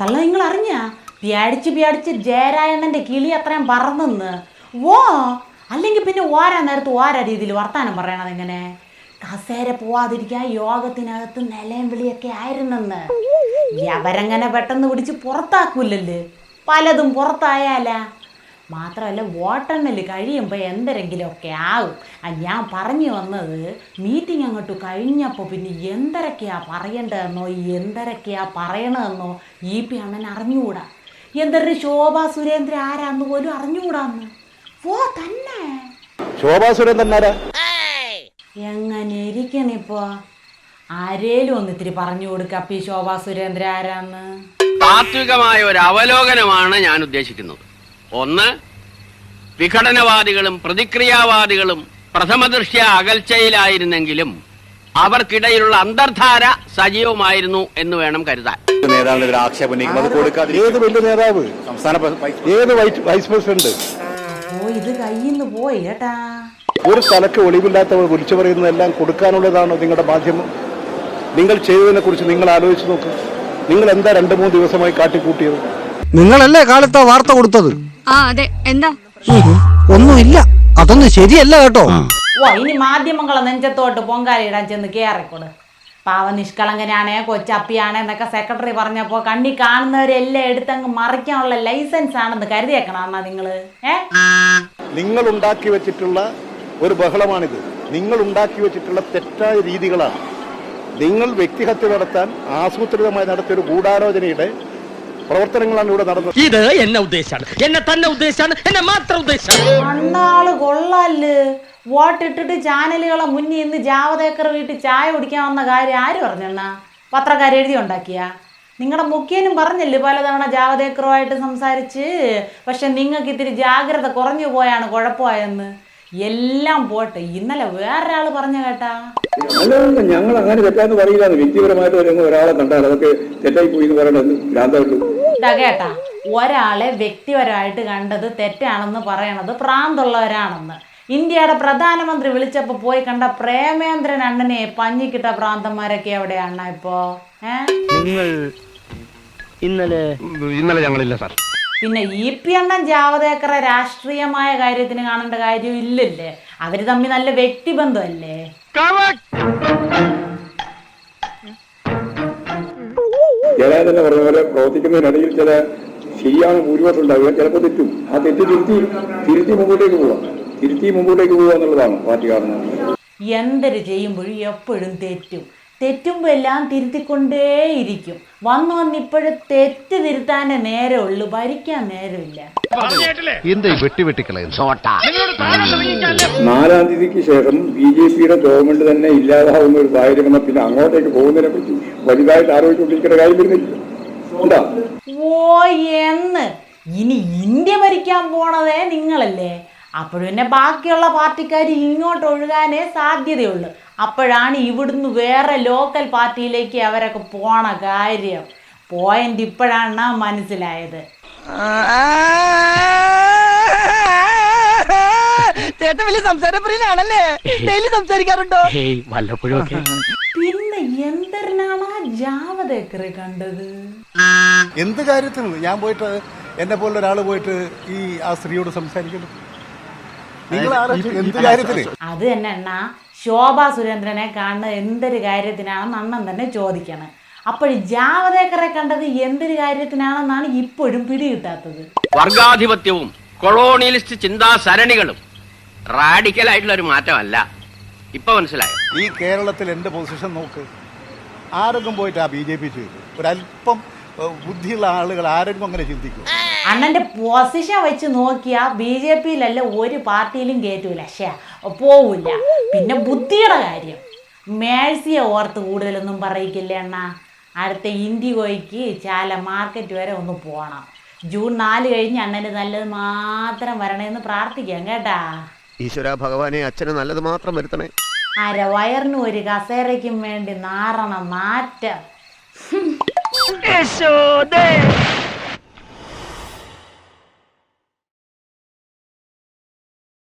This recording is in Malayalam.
തള്ള നിങ്ങൾ അറിഞ്ഞ പിയാടിച്ച് പിയാടിച്ച് ജയരായണ്ണന്റെ കിളി അത്രയും പറന്നെന്ന്. ഓ അല്ലെങ്കിൽ പിന്നെ ഓരാ നേരത്ത് ഓരാ രീതിയിൽ വർത്താനം പറയണത് എങ്ങനെ കസേര പോവാതിരിക്കാൻ യോഗത്തിനകത്ത് നിലയും വിളിയൊക്കെ ആയിരുന്നെന്ന്. അവരങ്ങനെ പെട്ടെന്ന് പിടിച്ച് പുറത്താക്കൂലല്ലേ? പലതും പുറത്തായാലാ. മാത്രമല്ല വോട്ടെണ്ണൽ കഴിയുമ്പോൾ എന്തെങ്കിലുമൊക്കെ ആവും. ആ ഞാൻ പറഞ്ഞു വന്നത് മീറ്റിംഗ് അങ്ങോട്ട് കഴിഞ്ഞപ്പോൾ പിന്നെ എന്തരൊക്കെയാ പറയേണ്ടതെന്നോ എന്തരൊക്കെയാ പറയണതെന്നോ ഇ പി അണ്ണൻ അറിഞ്ഞുകൂടാ. എന്തൊരു ശോഭ സുരേന്ദ്രൻ ആരാന്ന് പോലും അറിഞ്ഞുകൂടാന്ന്. ഓ തന്നെ. ശോഭാ സുരേന്ദ്രൻ ആരാ? എങ്ങനെ ഇരിക്കണിപ്പോ ആരേലും ഒന്ന് ഇത്തിരി പറഞ്ഞു കൊടുക്ക അപ്പൊ ഈ ശോഭ സുരേന്ദ്രൻ ആരാന്ന്. താത്വികമായ ഒരു അവലോകനമാണ് ഞാൻ ഉദ്ദേശിക്കുന്നത്. ഒന്ന് വിഘടനവാദികളും പ്രതിക്രിയാവാദികളും പ്രഥമദൃഷ്ട്യ അകൽച്ചയിലായിരുന്നെങ്കിലും അവർക്കിടയിലുള്ള അന്തർധാര സജീവമായിരുന്നു എന്ന് വേണം കരുതാൻ. നേതാവിനെതിരെ ആക്ഷേപം ഉന്നയിക്കുമ്പോൾ അത് കൊടുക്കാതിരിക്കും. ഏത് വലിയ നേതാവ്? സംസ്ഥാന പ്ര- വൈസ് ഏത് വൈസ് വൈസ് പ്രസിഡന്റ്? ഓ ഇത് കയ്യിന്ന് പോയി കേട്ടാ ഒരു തലക്ക് ഒളിവില്ലാത്തവർ വിളിച്ചു പറയുന്നതെല്ലാം കൊടുക്കാനുള്ളതാണോ നിങ്ങളുടെ മാധ്യമം. നിങ്ങൾ ചെയ്തതിനെ കുറിച്ച് നിങ്ങൾ ആലോചിച്ച് നോക്ക്. നിങ്ങൾ എന്താ രണ്ട് മൂന്ന് ദിവസമായി കാട്ടിക്കൂട്ടിയത്? നിങ്ങളല്ലേ കാലത്തെ വാർത്ത കൊടുത്തത്? ആ അതെ. എന്താ? ഒന്നുമില്ല. അതൊന്നും ശരിയല്ല കേട്ടോ. ഓ ഇനി മാധ്യമങ്ങളെ നെഞ്ചത്തോട്ട് പൊങ്കാലിടാൻ ചെന്ന് കയറിക്കൊട് പാവ നിഷ്കളങ്കനാണേ കൊച്ചപ്പിയാണേ എന്നൊക്കെ സെക്രട്ടറി പറഞ്ഞപ്പോൾ കണ്ണി കാണുന്നവരെല്ലാം എടുത്തങ്ങ് മറിക്കാനുള്ള ലൈസൻസ് ആണെന്ന് കരുതിയേക്കണം നിങ്ങൾ. ഏ? നിങ്ങൾ ഉണ്ടാക്കി വെച്ചിട്ടുള്ള ഒരു ബഹളമാണിത്. നിങ്ങൾ ഉണ്ടാക്കി വെച്ചിട്ടുള്ള തെറ്റായ രീതികളാണ്. നിങ്ങൾ വ്യക്തിഹത്യ നടത്താൻ ആസൂത്രിതമായി നടത്തിയ ഒരു ഗൂഢാലോചനയുടെ പ്രവർത്തനങ്ങളാണ് ഇവിടെ നടന്നത്. ഇത് എന്നെ ഉദ്ദേശാണ്. എന്നെ തന്നെ ഉദ്ദേശാണ്. എന്നെ മാത്രം ഉദ്ദേശാണ്. അണ്ണാൾ കൊള്ളാൽ. വോട്ടിട്ടിട്ട് ചാനലുകളെ മുന്നിൽ ഇന്ന് ജാവദേക്കർ വീട്ടിൽ ചായ കുടിക്കാൻ വന്ന കാര്യം ആര് പറഞ്ഞെണ്ണ? പത്രക്കാർ എഴുതി ഉണ്ടാക്കിയ? നിങ്ങളുടെ മുഖ്യനും പറഞ്ഞില്ലേ പലതവണ ജാവദേക്കറുമായിട്ട് സംസാരിച്ച്? പക്ഷെ നിങ്ങൾക്ക് ഇത്തിരി ജാഗ്രത കുറഞ്ഞു പോയാണ് കുഴപ്പമായെന്ന്. എല്ലാം പോട്ടെ. ഇന്നലെ വേറൊരാൾ പറഞ്ഞു കേട്ടാ. അല്ല ഞങ്ങൾ അങ്ങനെ തെറ്റാന്ന് പറയില്ല വ്യക്തിപരമായിട്ട് ഒരു- ഒരാളെ കണ്ടാൽ അതൊക്കെ തെറ്റായി പോയി എന്ന് പറയണത് ഭ്രാന്തായിട്ടു. ഇതാ കേട്ടാ ഒരാളെ വ്യക്തിപരമായിട്ട് കണ്ടത് തെറ്റാണെന്ന് പറയണത് പ്രാന്തുള്ളവരാണെന്ന് ഇന്ത്യയുടെ പ്രധാനമന്ത്രി വിളിച്ചപ്പോ പോയി കണ്ട പ്രേമേന്ദ്രൻ അണ്ണനെ പഞ്ഞിക്കിട്ട പ്രാന്തന്മാരൊക്കെ എവിടെയാണ് അണ്ണ ഇപ്പോ നിങ്ങൾ ഇന്നലെ ഇന്നലെ ഞങ്ങളില്ല സാർ. പിന്നെ ഇ പി അണ്ണൻ ജാവദേക്കറെ രാഷ്ട്രീയമായ കാര്യത്തിന് കാണേണ്ട കാര്യം ഇല്ലല്ലേ? അവർ തമ്മിൽ നല്ല വ്യക്തിബന്ധമല്ലേ? ജയ തന്നെ പറഞ്ഞ പോലെ പ്രവർത്തിക്കുന്നതിനിടയിൽ ചില ശരിയാണ് ഭൂരിപക്ഷം ഉണ്ടാവുക ചിലപ്പോൾ തെറ്റും. ആ തെറ്റ് തിരുത്തി തിരുത്തി മുമ്പോട്ടേക്ക് പോവാം. തിരുത്തി മുമ്പോട്ടേക്ക് പോവുക എന്നുള്ളതാണ് പാർട്ടി കാണുന്നത് എന്തൊരു ചെയ്യുമ്പോഴും എപ്പോഴും തെറ്റും. തെറ്റുമ്പോൾ എല്ലാം തിരുത്തിക്കൊണ്ടേയിരിക്കും. വന്നു വന്ന് ഇപ്പോഴും തെറ്റ് തിരുത്താനേ നേരമുള്ളൂ ഭരിക്കാൻ നേരമില്ല. നാലാം തീയതിക്ക് ശേഷം ബി ജെ പിയുടെ ഗവൺമെന്റ് തന്നെ ഇല്ലാതാവുന്ന ഒരു സാഹചര്യം പിന്നെ അങ്ങോട്ടേക്ക് പോകുന്നതിനെ പറ്റി വലുതായിട്ട് ആലോചിച്ചുകൊണ്ടിരിക്കേണ്ട കാര്യം വരുന്നില്ല. ഓ എന്ന്. ഇനി ഇന്ത്യ ഭരിക്കാൻ പോണതേ നിങ്ങളല്ലേ. അപ്പോഴും പിന്നെ ബാക്കിയുള്ള പാർട്ടിക്കാർ ഇങ്ങോട്ട് ഒഴുകാനേ സാധ്യതയുള്ളൂ. അപ്പോഴാണ് ഇവിടുന്ന് വേറെ ലോക്കൽ പാർട്ടിയിലേക്ക് അവരൊക്കെ പോണ കാര്യം. പോയിന്റ് ഇപ്പോഴാണ് മനസ്സിലായത്. ചേട്ടൻ വലിയ സംസാരപ്രിയനാണല്ലേ? ഡെയിലി സംസാരിക്കാറുണ്ടോ? വല്ലപ്പോഴും ഒക്കെ. പിന്നെ എന്തരനാണ് ആ ജാവദേക്കറെ കണ്ടത്? എന്ത് കാര്യത്തിന്? ഞാൻ പോയിട്ട് എന്നെ പോലെ ഒരാൾ പോയിട്ട് ഈ ആ സ്ത്രീയോട് സംസാരിക്കണം നിങ്ങൾ എന്ത് കാര്യത്തിന്? അത് തന്നെ അണ്ണ. ശോഭാ സുരേന്ദ്രനെ കാണുന്നത് എന്തൊരു കാര്യത്തിനാണെന്ന് അണ്ണൻ തന്നെ ചോദിക്കണം. അപ്പോൾ ജാവദേക്കറെ കണ്ടത് എന്തൊരു കാര്യത്തിനാണെന്നാണ് ഇപ്പോഴും പിടികിട്ടാത്തത്. വർഗാധിപത്യവും കൊളോണിയലിസ്റ്റ് ചിന്താ സരണികളും റാഡിക്കൽ ആയിട്ടുള്ള ഒരു മാറ്റമല്ല. ഇപ്പൊ മനസ്സിലായോ? ഈ കേരളത്തിൽ എന്റെ പൊസിഷൻ നോക്ക്? ആരെങ്കിലും പോയിട്ട് ആ ബി ജെ പി ചെയ്തു? ഒരല്പം ബുദ്ധിയുള്ള ആളുകൾ ആരെങ്കിലും അങ്ങനെ ചിന്തിക്കും അണ്ണന്റെ പൊസിഷൻ വെച്ച് നോക്കിയാ ബി ജെ പിയിലല്ല ഒരു പാർട്ടിയിലും കയറ്റൂല ശേ പോവില്ല. പിന്നെ ബുദ്ധിയുടെ കാര്യം. മേഴ്സിയെ ഓർത്ത് കൂടുതലൊന്നും പറയിക്കില്ല അണ്ണ? അടുത്ത ഇൻഡിഗോയ്ക്ക് ചാല മാർക്കറ്റ് വരെ ഒന്ന് പോകണം ജൂൺ നാല് കഴിഞ്ഞ് അണ്ണന് നല്ലത് മാത്രം വരണമെന്ന് പ്രാർത്ഥിക്കാം കേട്ടാ? ഈശ്വര ഭഗവാനെ അച്ഛന് നല്ലത് മാത്രം വരുത്തണേ. അര വയറിനും ഒരു കസേരയ്ക്കും വേണ്ടി നാറണം നാറ്റം. യശോദേ.